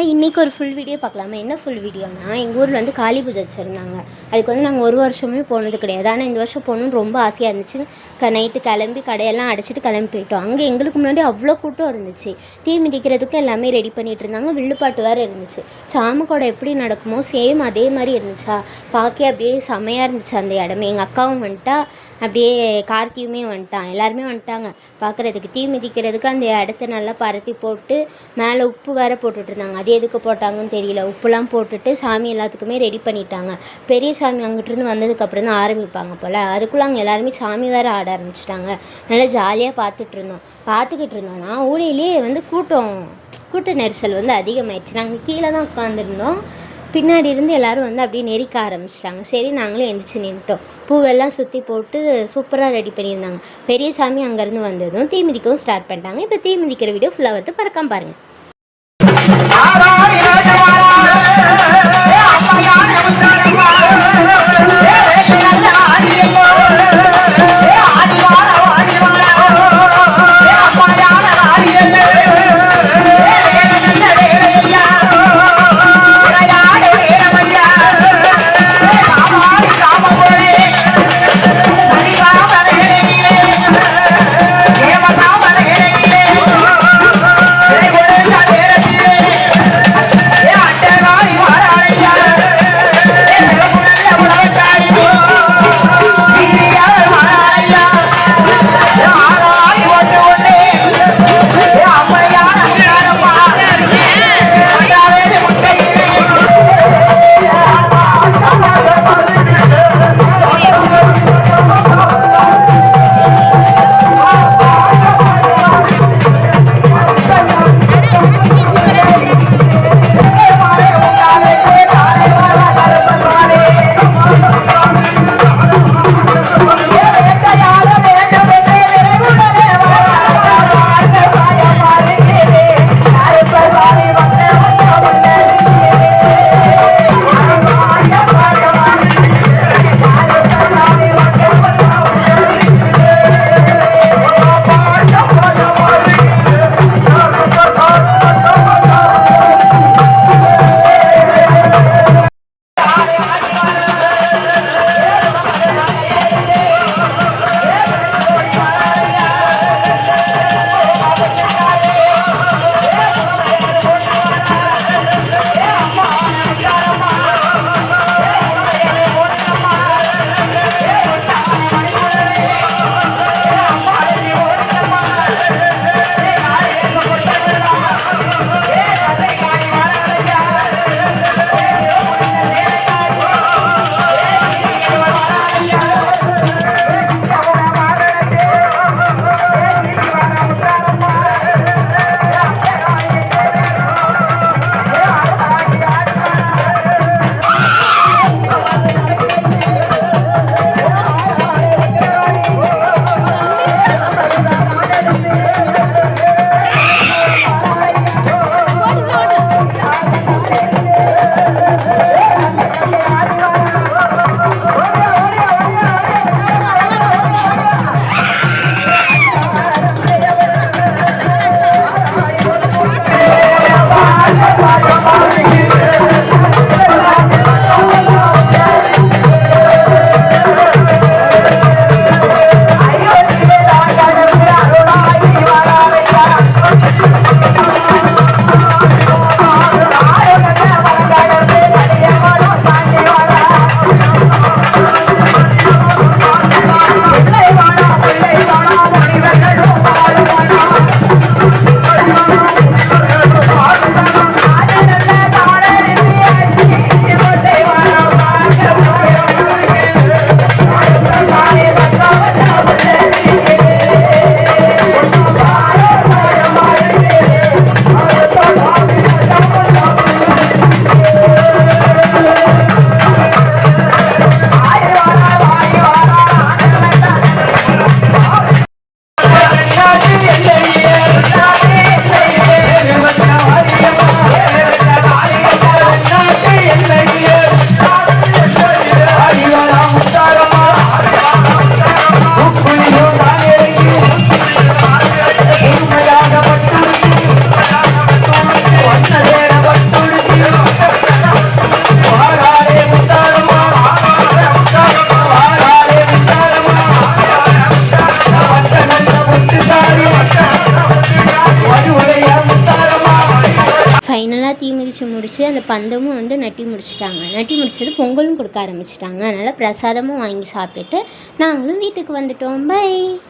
Hi இன்றைக்கி ஒரு full video பார்க்கலாமா? என்ன ஃபுல் வீடியோனா எங்கள் ஊரில் வந்து காளி பூஜை வச்சுருந்தாங்க. அதுக்கு வந்து நாங்கள் ஒரு வருஷமே போனது கிடையாது. ஆனால் இந்த வருஷம் போகணுன்னு ரொம்ப ஆசையாக இருந்துச்சு. க நைட்டு கிளம்பி கடையெல்லாம் அடைச்சிட்டு கிளம்பி போயிட்டோம். அங்கே எங்களுக்கு முன்னாடி அவ்வளோ கூட்டம் இருந்துச்சு. தீ மிதிக்கிறதுக்கும் எல்லாமே ரெடி பண்ணிகிட்டு இருந்தாங்க. வில்லுப்பாட்டு வேறு இருந்துச்சு. சாமக்கோடை எப்படி நடக்குமோ சேம் அதே மாதிரி இருந்துச்சா? பார்க்க அப்படியே செமையாக இருந்துச்சு அந்த இடமே. எங்கள் அக்காவும் வந்துட்டா அப்படியே கார்த்தியுமே வந்துட்டான். எல்லாருமே வந்துட்டாங்க. பார்க்குறதுக்கு தீ மிதிக்கிறதுக்கு அந்த இடத்த நல்லா பரத்தி போட்டு மேலே உப்பு வேற போட்டுட்ருந்தாங்க அது எதுக்கு போட்டாங்கன்னு தெரியல. உப்புலாம் போட்டுட்டு சாமி எல்லாத்துக்குமே ரெடி பண்ணிட்டாங்க. பெரிய சாமி அங்கிட்டிருந்து வந்ததுக்கப்புறம் தான் ஆரம்பிப்பாங்க போல். அதுக்குள்ளே அங்கே எல்லாருமே சாமி வேற ஆட ஆரம்பிச்சிட்டாங்க. நல்லா ஜாலியாக பார்த்துட்டு இருந்தோம். பார்த்துக்கிட்டு இருந்தோம்னா ஊழியிலே வந்து கூட்டம் கூட்ட நெரிசல் வந்து அதிகமாயிடுச்சு. நாங்கள் கீழே தான் உட்காந்துருந்தோம் பின்னாடி இருந்து எல்லாரும் வந்து அப்படியே நெரிக்க ஆரம்பிச்சிட்டாங்க. சரி நாங்களும் எந்திரிச்சு நின்ட்டோம் பூவெல்லாம் சுற்றி போட்டு சூப்பராக ரெடி பண்ணியிருந்தாங்க. பெரிய சாமி அங்கேருந்து வந்ததும் தீ மிதிக்கவும் ஸ்டார்ட் பண்ணிட்டாங்க. இப்போ தீ மிதிக்கிற வீடியோ ஃபுல்லாக வந்து பறக்காம பாருங்கள் முடித்து அந்த பந்தமும் வந்து நட்டி முடிச்சிட்டாங்க. நட்டி முடிச்சது பொங்கலும் கொடுக்க ஆரம்பிச்சிட்டாங்க. அதனால் பிரசாதமும் வாங்கி சாப்பிட்டுட்டு நாங்களும் வீட்டுக்கு வந்துட்டோம். பை